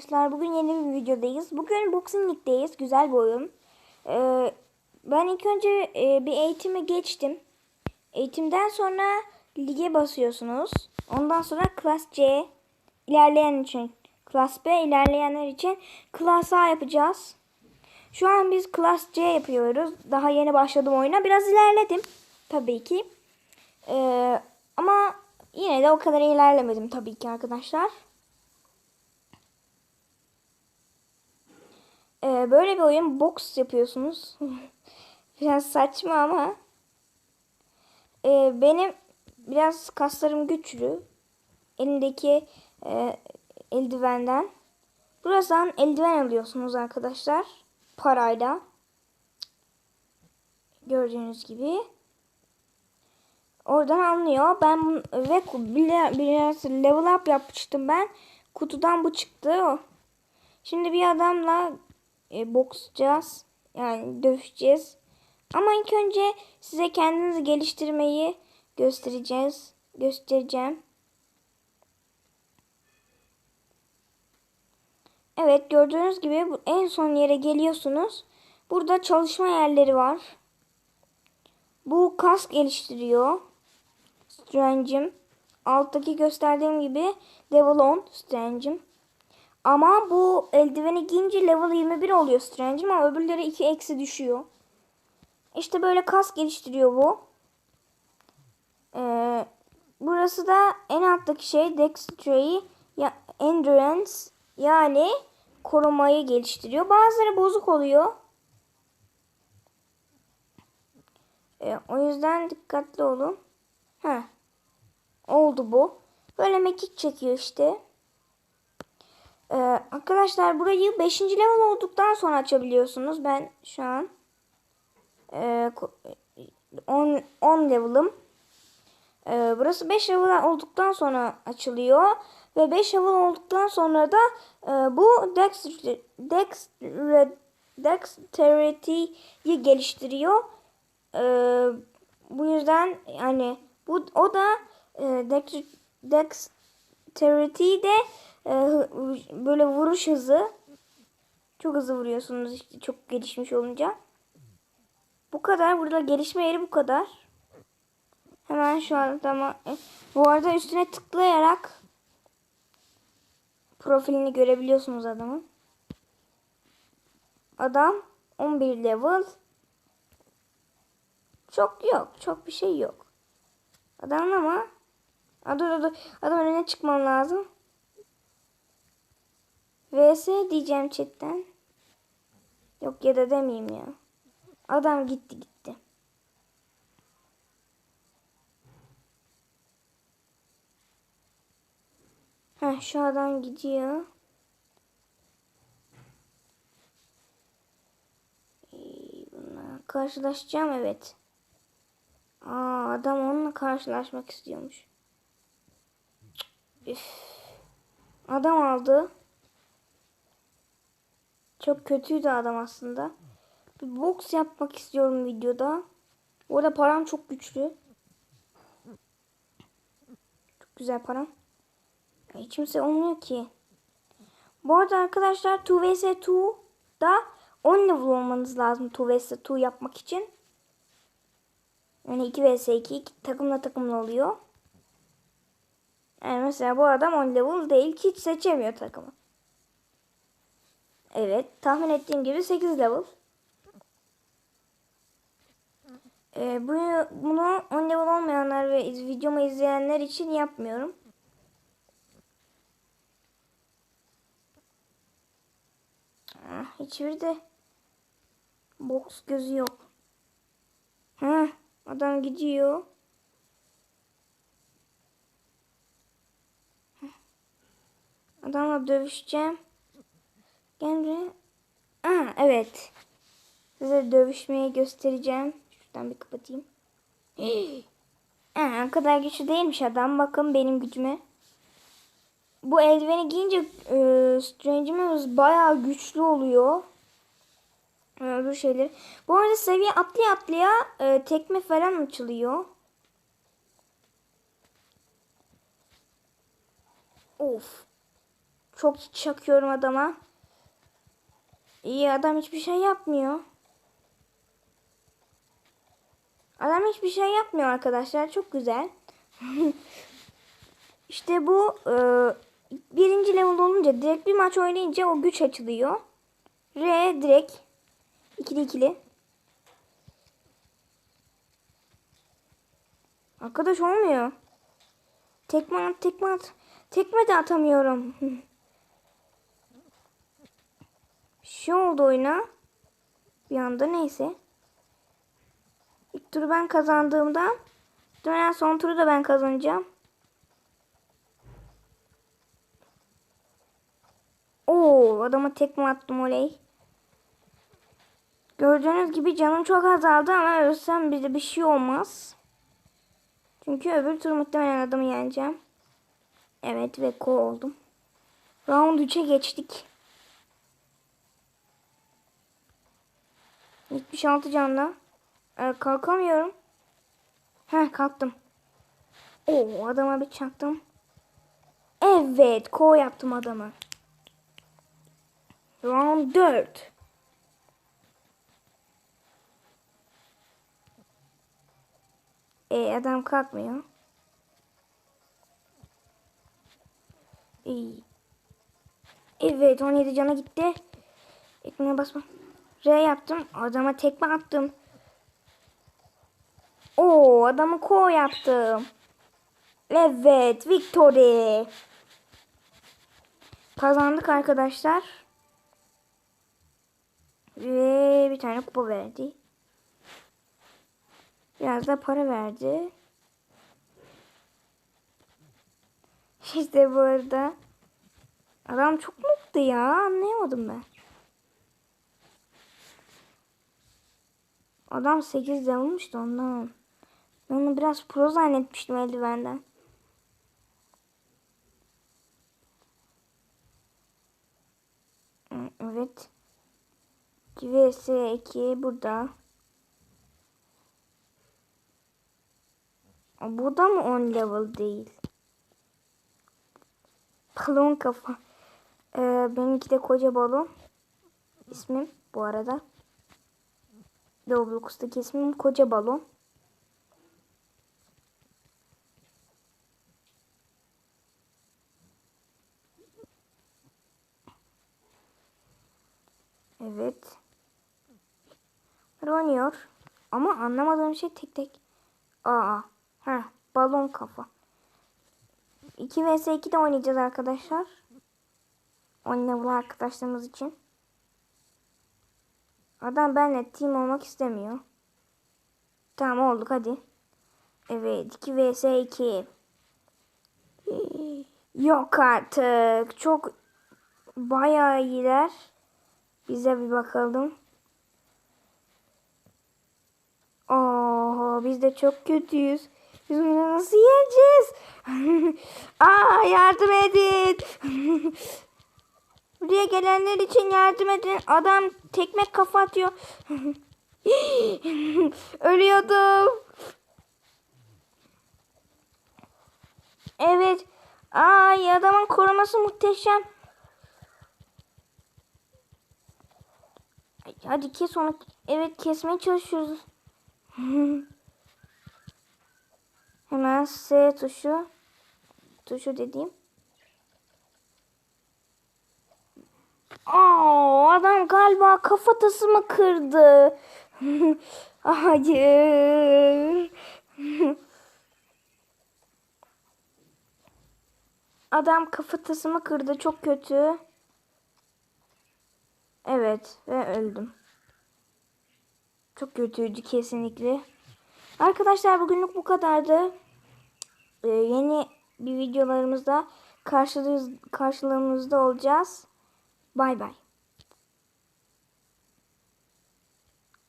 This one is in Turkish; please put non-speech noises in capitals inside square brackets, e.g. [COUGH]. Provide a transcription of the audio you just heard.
Arkadaşlar bugün yeni bir videodayız. Bugün Boxing League'deyiz. Güzel bir oyun. Ee, ben ilk önce e, bir eğitime geçtim. Eğitimden sonra lige basıyorsunuz. Ondan sonra Class C ilerleyen için Class B ilerleyenler için Class A yapacağız. Şu an biz Class C yapıyoruz. Daha yeni başladım oyuna. Biraz ilerledim. Tabii ki. Ee, ama yine de o kadar ilerlemedim tabii ki arkadaşlar. Ee, böyle bir oyun box yapıyorsunuz. [LAUGHS] biraz saçma ama ee, benim biraz kaslarım güçlü. Elimdeki e, eldivenden. Buradan eldiven alıyorsunuz arkadaşlar. Parayla. Gördüğünüz gibi. Oradan alınıyor. Ben ve biraz level up yapmıştım ben. Kutudan bu çıktı. Şimdi bir adamla e, boksacağız. Yani dövüşeceğiz. Ama ilk önce size kendinizi geliştirmeyi göstereceğiz. Göstereceğim. Evet gördüğünüz gibi en son yere geliyorsunuz. Burada çalışma yerleri var. Bu kas geliştiriyor. Strange'im. Alttaki gösterdiğim gibi level 10 Strange'im. Ama bu eldiveni giyince level 21 oluyor Strange'im ama öbürleri 2 eksi düşüyor. İşte böyle kas geliştiriyor bu. Ee, burası da en alttaki şey Dexterity ya Endurance yani korumayı geliştiriyor. Bazıları bozuk oluyor. Ee, o yüzden dikkatli olun. Heh. Oldu bu. Böyle mekik çekiyor işte. Ee, arkadaşlar burayı 5. level olduktan sonra açabiliyorsunuz. Ben şu an e, ko- 10, 10 level'ım. Ee, burası 5 level olduktan sonra açılıyor. Ve 5 level olduktan sonra da e, bu Dex, Dex, Dexterity'yi geliştiriyor. Ee, bu yüzden yani bu o da e, Dex, Dexterity de e, böyle vuruş hızı. Çok hızlı vuruyorsunuz işte çok gelişmiş olunca. Bu kadar. Burada gelişme yeri bu kadar. Hemen şu adama e, bu arada üstüne tıklayarak profilini görebiliyorsunuz adamın. Adam 11 level. Çok yok. Çok bir şey yok. Adam ama Aa, dur dur dur. Adam önüne çıkmam lazım. VS diyeceğim chatten. Yok ya da demeyeyim ya. Adam gitti gitti. Heh, şu adam gidiyor. Bununla karşılaşacağım evet. Aa, adam onunla karşılaşmak istiyormuş. Üf. Adam aldı. Çok kötüydü adam aslında. Bir boks yapmak istiyorum videoda. Orada param çok güçlü. Çok güzel param. Hiç kimse olmuyor ki. Bu arada arkadaşlar 2 vs 2'da 10 level olmanız lazım 2 vs 2 yapmak için. Yani 2 vs 2 iki takımla takımla oluyor. Yani mesela bu adam 10 level değil ki hiç seçemiyor takımı. Evet tahmin ettiğim gibi 8 level. Ee, bunu, bunu 10 level olmayanlar ve iz- videomu izleyenler için yapmıyorum. Ah, hiçbir de box gözü yok. Ha, adam gidiyor. Adamla dövüşeceğim. Gel buraya. Aa, evet. Size dövüşmeyi göstereceğim. Şuradan bir kapatayım. [GASPS] Aa, o kadar güçlü değilmiş adam. Bakın benim gücüme. Bu eldiveni giyince e, Strange'imiz bayağı güçlü oluyor. Öbür şeyler. Bu arada seviye atlaya atlaya e, tekme falan açılıyor. Of. Çok çakıyorum adama. İyi adam hiçbir şey yapmıyor. Adam hiçbir şey yapmıyor arkadaşlar. Çok güzel. [LAUGHS] işte bu e, birinci level olunca direkt bir maç oynayınca o güç açılıyor. R direkt ikili ikili. Arkadaş olmuyor. Tekme at, tekme at. Tekme de atamıyorum. [LAUGHS] Bir şey oldu oyuna. Bir anda neyse. İlk turu ben kazandığımda dönen son turu da ben kazanacağım. Oo, adama tekme attım oley. Gördüğünüz gibi canım çok azaldı ama ölsem bize bir şey olmaz. Çünkü öbür tur muhtemelen adamı yeneceğim. Evet ve ko oldum. Round 3'e geçtik. 76 canla. Ee, kalkamıyorum. Heh kalktım. Oo adama bir çaktım. Evet ko yaptım adamı. Round 4. E adam kalkmıyor. İyi. Evet 17 cana gitti. Ekmeğe basma. R yaptım. Adama tekme attım. Oo adamı ko yaptım. Evet victory. Kazandık arkadaşlar. Ve bir tane kupa verdi. Biraz da para verdi. İşte bu arada. Adam çok mutlu ya. Anlayamadım ben. Adam 8 olmuş da ondan. Ben onu biraz pro zannetmiştim eldivenden. Evet. 2 vs 2 burada. Bu da mı 10 level değil? Balon kafa. Ee, benimki de koca balon. İsmim bu arada. Roblox'taki ismim koca balon. Evet. Oynuyor. Ama anlamadığım şey tek tek. Aa. Ha, balon kafa. 2 vs 2 de oynayacağız arkadaşlar. 10 level arkadaşlarımız için. Adam benimle team olmak istemiyor. Tamam olduk hadi. Evet 2 vs 2. Yok artık. Çok bayağı iyiler. Bize bir bakalım. Oo, biz de çok kötüyüz. Biz bunu nasıl yeneceğiz? [LAUGHS] Aa, yardım edin. [LAUGHS] Buraya gelenler için yardım edin. Adam tekme kafa atıyor. [LAUGHS] Ölüyordum. Evet. Ay adamın koruması muhteşem. Hadi kes onu. Evet kesmeye çalışıyoruz. [LAUGHS] Hemen S tuşu. Tuşu dediğim. Aa, adam galiba kafatasımı kırdı. [LAUGHS] Hayır. Adam kafatasımı kırdı. Çok kötü. Evet ve öldüm. Çok kötüydü kesinlikle. Arkadaşlar bugünlük bu kadardı. Ee, yeni bir videolarımızda karşılığınızda olacağız. Bay bay.